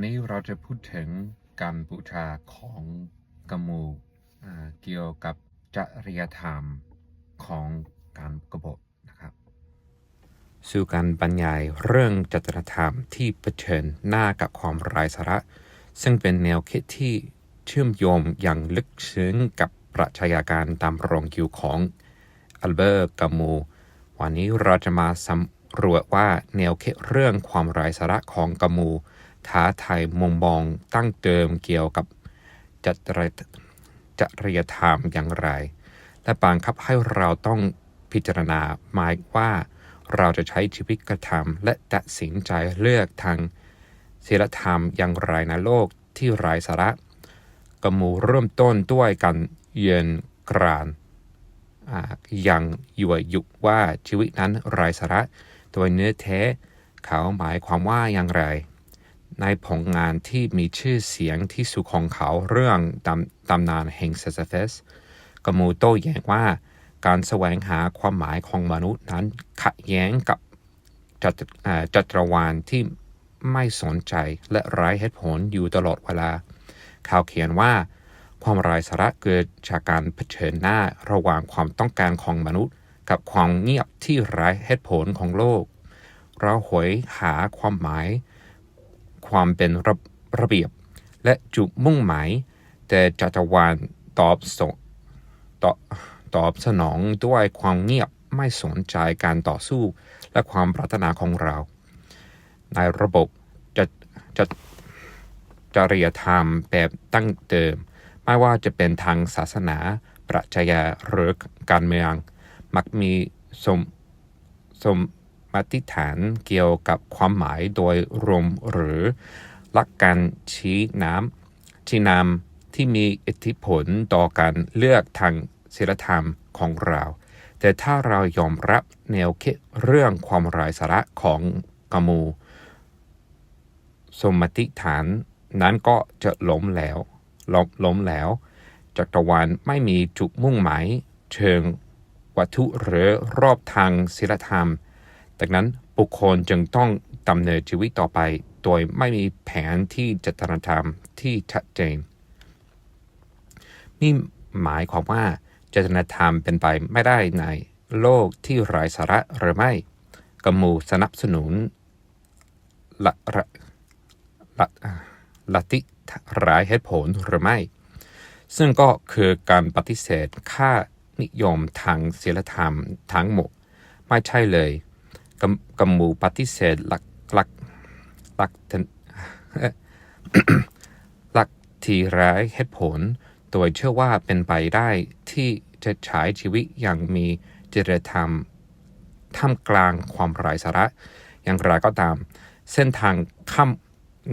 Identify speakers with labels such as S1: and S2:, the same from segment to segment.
S1: วันนี้เราจะพูดถึงการบูชาของกมูเกี่ยวกับจริยธรรมของการกบฏนะครับ สู่การบรรยายเรื่องจริยธรรมที่เผชิญหน้ากับความไร้สาระ ซึ่งเป็นแนวคิดที่เชื่อมโยงอย่างลึกซึ้งกับปรัชญาการตามรองคิวของอัลเบอร์กามู วันนี้เราจะมาสำรวจว่าแนวคิดเรื่องความไร้สาระของกามู ท้าทายมุมมองตั้งเดิมเกี่ยวกับจริจริยธรรมอย่างไร และบังคับให้เราต้องพิจารณาหมายว่าเราจะใช้ชีวิตกระทำและตัดสินใจเลือกทางศีลธรรมอย่างไรในโลกที่ไร้สาระกมูเริ่มต้นด้วยการเยือนกรานอ่ายังยั่วยุว่าชีวิตนั้นไร้สาระ โดยเนื้อแท้เขาหมายความว่าอย่างไร ในผลงานที่มีชื่อเสียงที่สุดของเขาเรื่องตำตำนานแห่งเซซเฟสกมูโต้แย้งว่าการแสวงหาความหมายของมนุษย์นั้นขัดแย้งกับจัตอ่าจัตรวาลที่ไม่สนใจและไร้เหตุผลอยู่ตลอดเวลา เขาเขียนว่า ความไร้สาระเกิดจากการเผชิญหน้าระหว่างความต้องการของมนุษย์ กับความเงียบที่ไร้เหตุผลของโลก เราหวยหาความหมาย ความเป็นระระเบียบ และจุดมุ่งหมาย แต่จักรวาลตอบสนตอบตอบสนองด้วยความเงียบไม่สนใจการต่อสู้และความปรารถนาของเรา ในระบบจะจะจริยธรรมแบบตั้งเดิม ไม่ว่าจะเป็นทางศาสนา ปรัชญาหรือการเมือง มักมีสมสม มาติฐานเกี่ยวกับความหมายโดยรวมหรือหลักการชี้น้ำชี้นำที่มีอิทธิพลต่อการเลือกทางศีลธรรมของเรา แต่ถ้าเรายอมรับแนวคิดเรื่องความไร้สาระของกามู สมมติฐานนั้นก็จะล้มแล้วล้มล้มแล้วจักรวาลไม่มีจุดมุ่งหมาย เชิงวัตถุหรือรอบทางศีลธรรม ดังนั้นบุคคลจึงต้องดำเนินชีวิตต่อไป โดยไม่มีแผนที่จตนธรรมที่ชัดเจนนี่หมายความว่าจตนธรรมเป็นไปไม่ได้ในโลกที่ไร้สาระหรือไม่กมูสนับสนุนละละละลัทธิหลายเหตุผลหรือไม่ ซึ่งก็คือการปฏิเสธค่านิยมทางศีลธรรมทั้งหมด ไม่ใช่เลย กำกำมูปฏิเสธหลักหลักหลักหลักที่ไร้เหตุผล โดยเชื่อว่าเป็นไปได้ที่จะใช้ชีวิตอย่างมีจริยธรรม ท่ามกลางความไร้สาระ อย่างไรก็ตาม เส้นทางข้าม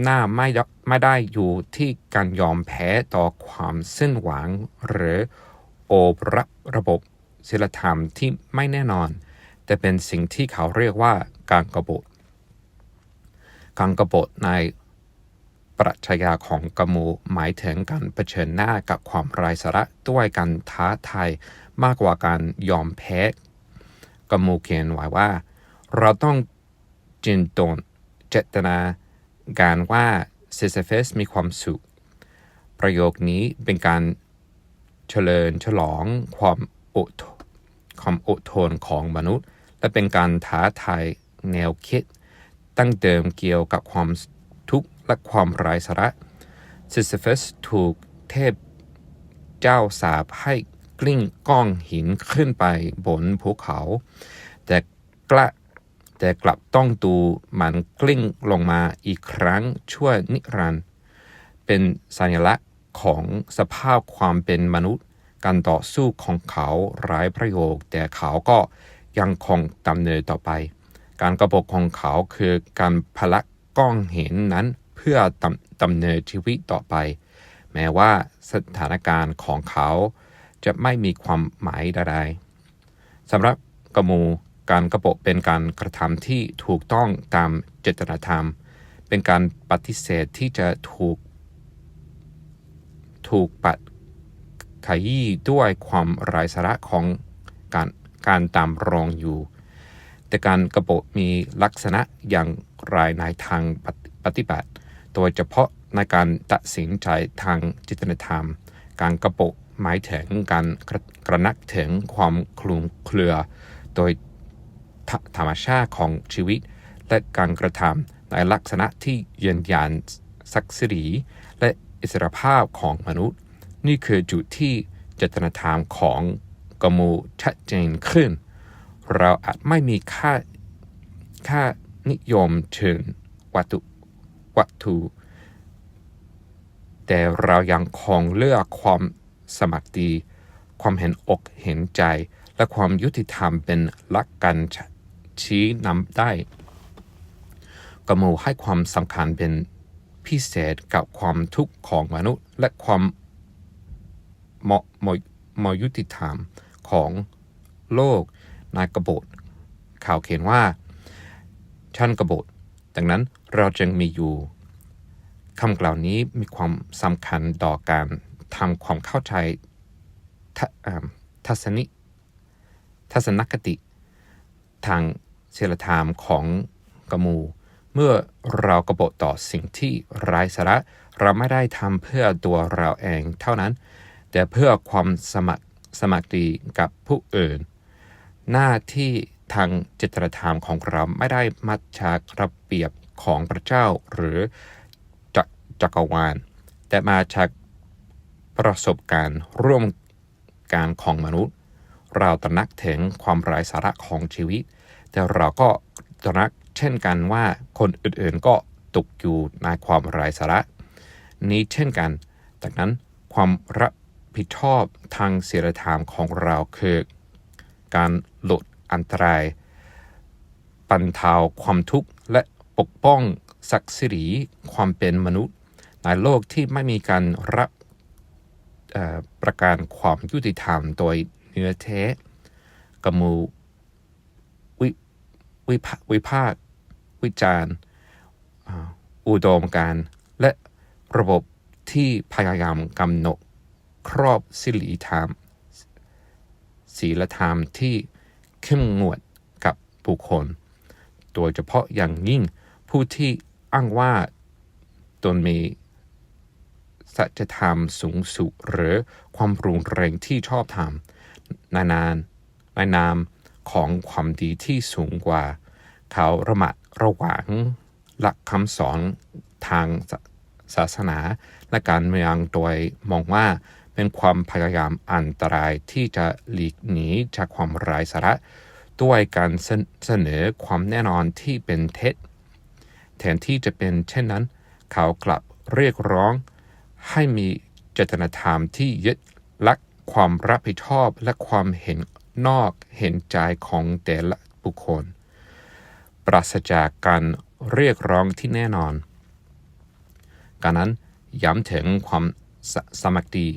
S1: หน้าไม่ไม่ได้อยู่ที่การยอมแพ้ต่อความสิ้นหวัง หรือโอบรับระบบศีลธรรมที่ไม่แน่นอน แต่เป็นสิ่งที่เขาเรียกว่าการกบฏการกบฏในปรัชญาของกมูหมายถึงการเผชิญหน้ากับความไร้สาระด้วยการท้าทายมากกว่าการยอมแพ้กมูเขียนไว้ว่า เราต้องจินตนเจตนาการว่าเซซเฟสมีความสุข ประโยคนี้เป็นการเฉลิมฉลองความอดทนความอดทนของมนุษย์ และเป็นการท้าทายแนวคิด ตั้งเดิมเกี่ยวกับความทุกข์และความไร้สาระซิสเฟสถูกเทพเจ้าสาปให้กลิ้งก้องหินขึ้นไปบนภูเขา แต่กละแต่กลับต้องดูมันกลิ้งลงมาอีกครั้งชั่วนิรันด์เป็นสัญลักษณ์ของสภาพความเป็นมนุษย์ การต่อสู้ของเขาไร้ประโยชน์แต่เขาก็ ยังคงดำเนินต่อไป การกระบกของเขาคือการพลักก้องเห็นนั้นเพื่อดำดำเนินชีวิตต่อไป แม้ว่าสถานการณ์ของเขาจะไม่มีความหมายใดๆสำหรับกมูการกระบกเป็นการกระทำที่ถูกต้องตามเจตนธรรม เป็นการปฏิเสธที่จะถูก ถูกปัดขยี้ด้วยความไร้สาระของการ การตามรองอยู่ แต่การกระโปะมีลักษณะอย่างไรในทางปฏิบัติ โดยเฉพาะในการตัดสินใจทางจิตนธรรม การกระโปกหมายถึงการกระนักถึงความคลุมเครือ โดยธธรรมชาติของชีวิต และการกระทำในลักษณะที่ยืนยันศักดิ์ศรีและอิสรภาพของมนุษย์ นี่คือจุดที่เจตนธรรมของ กมูชัดเจนขึ้น เราอาจไม่มีค่าค่านิยมเชิงวัตถุวัตถุ แต่เรายังคงเลือกความสมัครดีความเห็นอกเห็นใจ และความยุติธรรมเป็นหลักการชี้นำได้กมูให้ความสำคัญเป็นพิเศษกับความทุกข์ของมนุษย์ และความเหมาะมยุติธรรม ของโลกในกบฏข่าวเขียนว่าชั้นกบฏดังนั้นเราจึงมีอยู่คำกล่าวนี้มีความสำคัญต่อการทำความเข้าใจทัศนิทัศนคติ ทางศีลธรรมของกมู เมื่อเรากบฏต่อสิ่งที่ไร้สาระ เราไม่ได้ทำเพื่อตัวเราเองเท่านั้น แต่เพื่อความสมัคร สมัครดีกับผู้อื่น หน้าที่ทางจิตรธรรมของเราไม่ได้มาจากระเบียบของพระเจ้าหรือจักจักรวาล แต่มาจากประสบการณ์ร่วมการของมนุษย์ เราตระหนักถึงความไร้สาระของชีวิต แต่เราก็ตระหนักเช่นกันว่าคนอื่นๆก็ตกอยู่ในความไร้สาระ นี้เช่นกัน ดังนั้นความรับ ผิดชอบทางศีลธรรมของเราคือ การลดอันตรายบรรเทาความทุกข์และปกป้องศักดิ์ศรีความเป็นมนุษย์ ในโลกที่ไม่มีการรับประกันความยุติธรรมโดยเนื้อแท้กมูวิวิพาวิพากวิจารณ์อุดมการและระบบที่พยายามกำหนด ครอบสิริธรรมศีลธรรมที่เข้มงวดกับบุคคล โดยเฉพาะอย่างยิ่งผู้ที่อ้างว่าตนมีสัจธรรมสูงสุดหรือความรุนแรงที่ชอบธรรมนานานในนามของความดีที่สูงกว่า เขาระมัดระวังหลักคำสอนทางศาศาสนาและการเมืองโดยมองว่า เป็นความพยายามอันตรายที่จะหลีกหนีจากความไร้สาระ ด้วยการเสนเสนอความแน่นอนที่เป็นเท็จ แทนที่จะเป็นเช่นนั้น เขากลับเรียกร้อง ให้มีเจตนธรรมที่ยึดลักความรับผิดชอบและความเห็นนอกเห็นใจของแต่ละบุคคล ปราศจากการเรียกร้องที่แน่นอน การนั้นย้ำถึงความสสมัครดี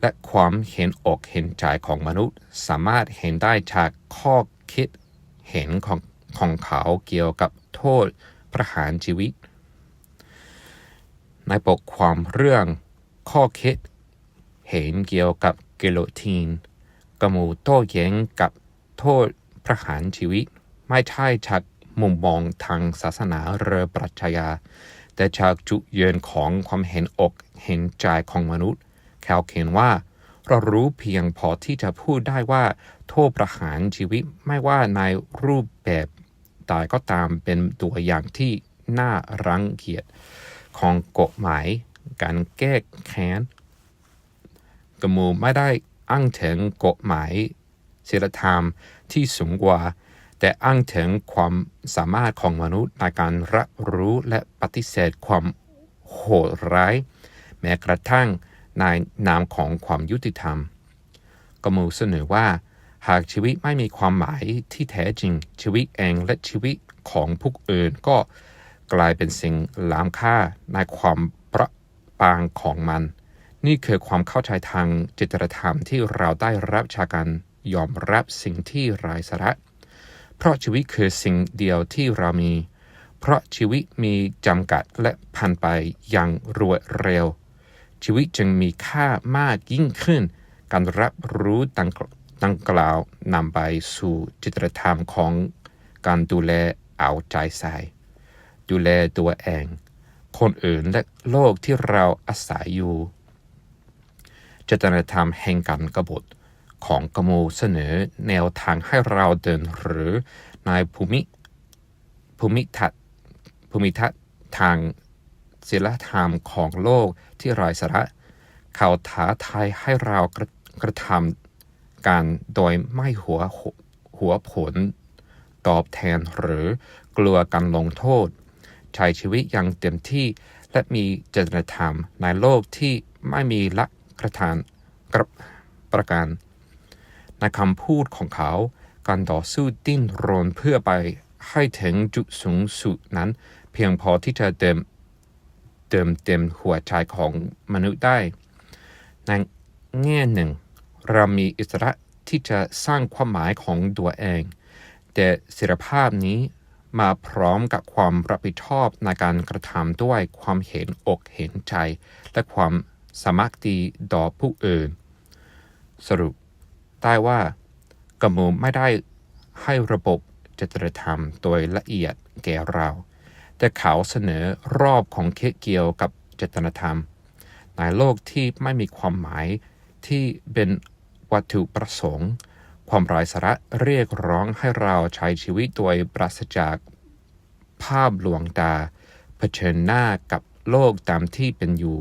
S1: และความเห็นอกเห็นใจของมนุษย์ สามารถเห็นได้จากข้อคิดเห็นของของเขาเกี่ยวกับโทษประหารชีวิต ในบทความเรื่องข้อคิดเห็นเกี่ยวกับกิโลทีนกมูโต้แย้งกับโทษประหารชีวิต ไม่ใช่จากมุมมองทางศาสนาหรือปรัชญาแต่จากจุดยืนของความเห็นอกเห็นใจของมนุษย์ เขาเขียนว่า เรารู้เพียงพอที่จะพูดได้ว่า โทษประหารชีวิตไม่ว่าในรูปแบบใดก็ตามเป็นตัวอย่างที่น่ารังเกียจของกฎหมายการแก้แค้นกมูไม่ได้อ้างถึงกฎหมายศีลธรรมที่สูงกว่า แต่อ้างถึงความสามารถของมนุษย์ในการรับรู้และปฏิเสธความโหดร้าย แม้กระทั่ง ในนามของความยุติธรรมกมูเสนอว่า หากชีวิตไม่มีความหมายที่แท้จริง ชีวิตเองและชีวิตของผู้อื่นก็กลายเป็นสิ่งล้ำค่าในความประปางของมัน นี่คือความเข้าใจทางจิตรธรรมที่เราได้รับจากการยอมรับสิ่งที่ไร้สาระ เพราะชีวิตคือสิ่งเดียวที่เรามี เพราะชีวิตมีจำกัดและผ่านไปอย่างรวดเร็ว ชีวิตจึงมีค่ามากยิ่งขึ้น การรับรู้ดังดังกล่าวนำไปสู่จิตรธรรมของการดูแลเอาใจใส่ ดูแลตัวเอง คนอื่นและโลกที่เราอาศัยอยู่เจตธรรมแห่งการกบฏของกโมเสนอแนวทางให้เราเดินหรือในภูมิภูมิทัศภูมิทัศทาง ศิลธรรมของโลกที่ไร้สาระ เขาท้าทายให้เรากระกระทำการโดยไม่หัวหัวผล ตอบแทนหรือกลัวการลงโทษ ใช้ชีวิตอย่างเต็มที่และมีเจตนาธรรมในโลกที่ไม่มีลักกระทานกระประการ ในคำพูดของเขา การต่อสู้ดิ้นรนเพื่อไปให้ถึงจุดสูงสุดนั้น เพียงพอที่จะเติม เติมเต็มหัวใจของมนุษย์ได้ ในแง่หนึ่ง เรามีอิสระที่จะสร้างความหมายของตัวเอง แต่ศิลภาพนี้มาพร้อมกับความรับผิดชอบในการกระทำด้วยความเห็นอกเห็นใจ และความสามัคคีต่อผู้อื่น สรุปได้ว่ากำมูไม่ได้ให้ระบบจตรธรรมโดยละเอียดแก่เรา แต่เขาเสนอรอบของเคเกี่ยวกับเจตนธรรม ในโลกที่ไม่มีความหมายที่เป็นวัตถุประสงค์ ความไร้สาระเรียกร้องให้เราใช้ชีวิตโดยปราศจากภาพลวงตา เผชิญหน้ากับโลกตามที่เป็นอยู่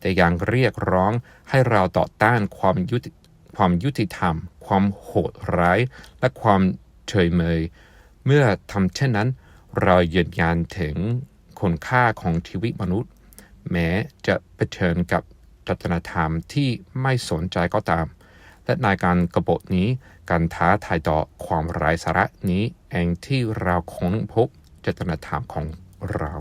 S1: แต่ยังเรียกร้องให้เราต่อต้านความยุติความยุติธรรม ความโหดร้าย และความเฉยเมย เมื่อทำเช่นนั้น เรายืนยันถึงคุณค่าของชีวิตมนุษย์ แม้จะเผชิญกับจัตนธรรมที่ไม่สนใจก็ตาม และในการกบฏนี้การท้าทายต่อความไร้สาระนี้เองที่เราค้นพบจตนธรรมของเรา